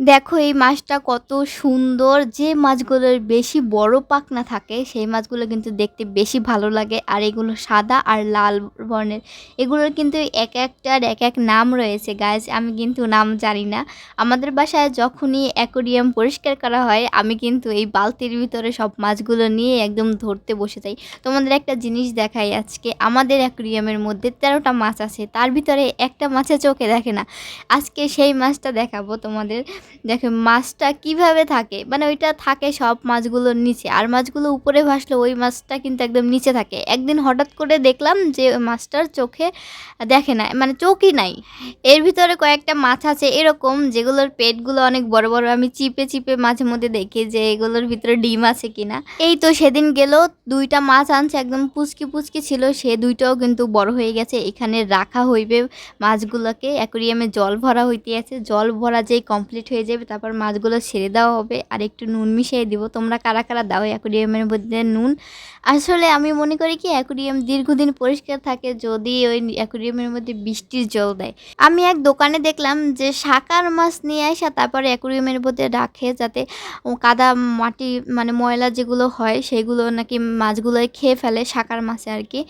দেখো এই মাছটা কত সুন্দর। যে মাছগুলোর বেশি বড় পাখনা থাকে, সেই মাছগুলো কিন্তু দেখতে বেশি ভালো লাগে। আর এগুলো সাদা আর লাল বর্ণের। এগুলোর কিন্তু এক একটার এক এক নাম রয়েছে গাছ আমি কিন্তু নাম জানি না। আমাদের বাসায় যখনই অ্যাকোরিয়াম পরিষ্কার করা হয়, আমি কিন্তু এই বালতির ভিতরে সব মাছগুলো নিয়ে একদম ধরতে বসে যাই। তোমাদের একটা জিনিস দেখাই আজকে। আমাদের অ্যাকোরিয়ামের মধ্যে তেরোটা মাছ আছে, তার ভিতরে একটা মাছে চোখে দেখে না। আজকে সেই মাছটা দেখাবো তোমাদের। দেখে মাছটা কীভাবে থাকে? মানে ওইটা থাকে সব মাছগুলোর নিচে। আর মাছগুলো উপরে ভাসলে ওই মাছটা কিন্তু একদম নিচে থাকে। একদিন হঠাৎ করে দেখলাম যে মাছটার চোখে দেখে না মানে চোখই নাই। এর ভিতরে কয়েকটা মাছ আছে এরকম, যেগুলোর পেটগুলো অনেক বড় বড়। আমি চিপে চিপে মাঝে মধ্যে দেখি যে এগুলোর ভিতরে ডিম আছে কিনা। এই তো সেদিন গেল, দুইটা মাছ আনছে, একদম পুচকি পুচকি ছিল। সে দুইটাও কিন্তু বড় হয়ে গেছে। এখানে রাখা হইবে মাছগুলোকে। অ্যাকোরিয়ামে জল ভরা হইতে আছে। জল ভরা যেই কমপ্লিট হয়ে যাবে, তারপর মাছগুলো ছেড়ে দেওয়া হবে আর একটু নুন মিশিয়ে দিব। তোমরা কারা কারা দাও অ্যাকোরিয়ামের মধ্যে নুন? আসলে আমি মনে করি কি অ্যাকোরিয়াম দীর্ঘদিন পরিষ্কার থাকে যদি ওই অ্যাকোরিয়ামের মধ্যে বৃষ্টির জল দেয়। আমি এক দোকানে দেখলাম যে শাকার মাছ নিয়ে আসা, তারপরে অ্যাকোরিয়ামের মধ্যে রাখে যাতে কাদা মাটি মানে ময়লা যেগুলো হয়, সেগুলো নাকি মাছগুলো খেয়ে ফেলে শাকার মাছে আর কি।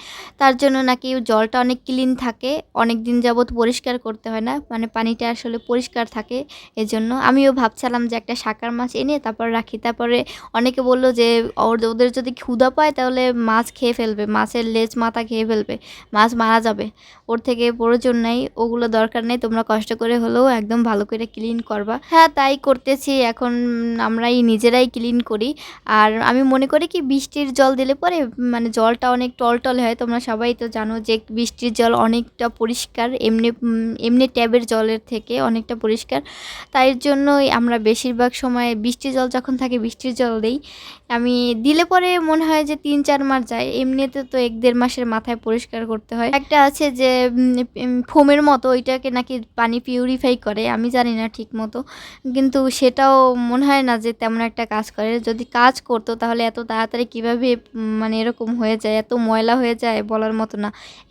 তার জন্য নাকি জলটা অনেক ক্লিন থাকে অনেক দিন যাবৎ পরিষ্কার করতে হয় না মানে পানিটা আসলে পরিষ্কার থাকে, এজন্য আমিও ভাবছিলাম যে একটা শাকার মাছ এনে তারপর রাখি। তারপরে অনেকে বলল যে, ওর- ওদের যদি ক্ষুধা পায় তাহলে মাছ খেয়ে ফেলবে, মাছের লেজ মাথা খেয়ে ফেলবে, মাছ মারা যাবে। ওর থেকে প্রয়োজন নেই, ওগুলো দরকার নেই, তোমরা কষ্ট করে হলেও একদম ভালো করে ক্লিন করবা। হ্যাঁ তাই করতেছি, এখন আমরাই নিজেরাই ক্লিন করি। আর আমি মনে করি কি, বৃষ্টির জল দিলে পরে মানে জলটা অনেক টলটলে হয়, তোমরা সবাই তো জানো যে বৃষ্টির জল অনেকটা পরিষ্কার, এমনি এমনি ট্যাবের জলের থেকে অনেকটা পরিষ্কার। তাই জন্যই আমরা বেশিরভাগ সময় বৃষ্টির জল যখন থাকে, বৃষ্টির জল দিই। আমি দিলে পরে মনে হয় যে তিন চার মাস যায়। এমনিতে তো এক দেড় মাসের মাথায় পরিষ্কার করতে হয়। একটা আছে যে ফোমের মতো ওইটাকে নাকি পানি পিউরিফাই করে, আমি জানি না ঠিক মতো কিন্তু সেটাও মনে হয় না যে তেমন একটা কাজ করে। যদি কাজ করতো তাহলে এত তাড়াতাড়ি কীভাবে মানে এরকম হয়ে যায়? এত ময়লা হয়ে যায় বলার মতো না।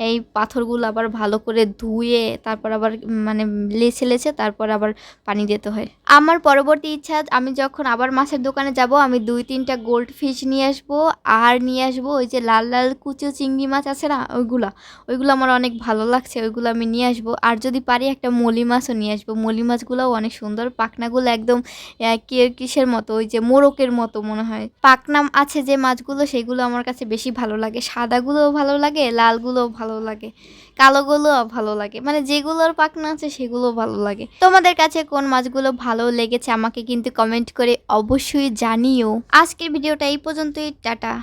এই পাথরগুলো আবার ভালো করে ধুয়ে, তারপর আবার মানে লেছে লেছে, তারপর আবার পানি দিতে হয়। আমার পরবর্তী ইচ্ছা, আমি যখন আবার মাছের দোকানে যাব, আমি দুই, তিনটা গোল্ড ফিশ নিয়ে আসব, আর নিয়ে আসব, ওই যে লাল লাল কুচো চিংড়ি মাছ আছে না, ওইগুলা। ওইগুলো আমার অনেক ভালো লাগছে, ওইগুলো আমি নিয়ে আসব। আর যদি পারি একটা মলি মাছও নিয়ে আসব। মলি মাছগুলোও অনেক সুন্দর, পাখনাগুলো একদম কিসের মতো, ওই যে মোরকের মতো মনে হয়। পাকনাম আছে যে মাছগুলো, সেগুলো আমার কাছে বেশি ভালো লাগে। সাদাগুলোও ভালো লাগে, লালগুলোও ভালো লাগে, কালোগুলোও ভালো লাগে। মানে যেগুলোর পাকনা আছে সেগুলো ভালো লাগে। তোমাদের কাছে কোন মাছগুলো ভালো লেগেছে আমাকে কিন্তু কমেন্ট করে অবশ্যই জানিও। আজকের ভিডিওটা এই পর্যন্তই টাটা।